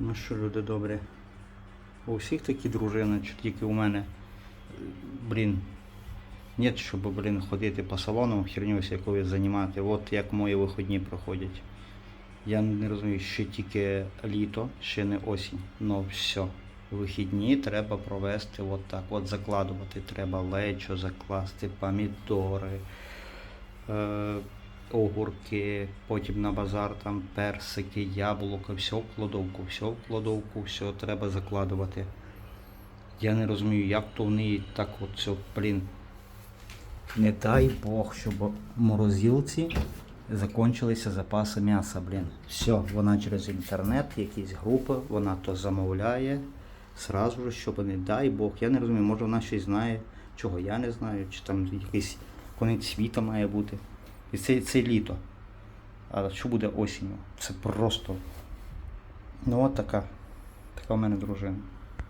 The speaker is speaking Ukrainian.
Ну що, люди добрі. У всіх такі дружини, чи тільки у мене. Блін. Ні, щоб, блін, ходити по салонам, херню якоюсь займати. От як мої виходні проходять. Я не розумію, ще тільки літо, ще не осінь. Ну все. Вихідні треба провести от так. От закладувати треба лечо, закласти помідори, е, огурки, потім на базар там персики, яблука, все в кладовку, все в кладовку, все треба закладувати. Я не розумію, як то в неї так все, блін. Не дай Бог, щоб морозилці закончилися запаси м'яса, блін. Все, вона через інтернет, якісь групи, вона то замовляє сразу ж, щоб не дай Бог. Я не розумію, може вона щось знає, чого я не знаю, чи там якийсь конець світа має бути. І це, це літо. А що буде осінню? Це просто. Ну от така. Така в мене дружина.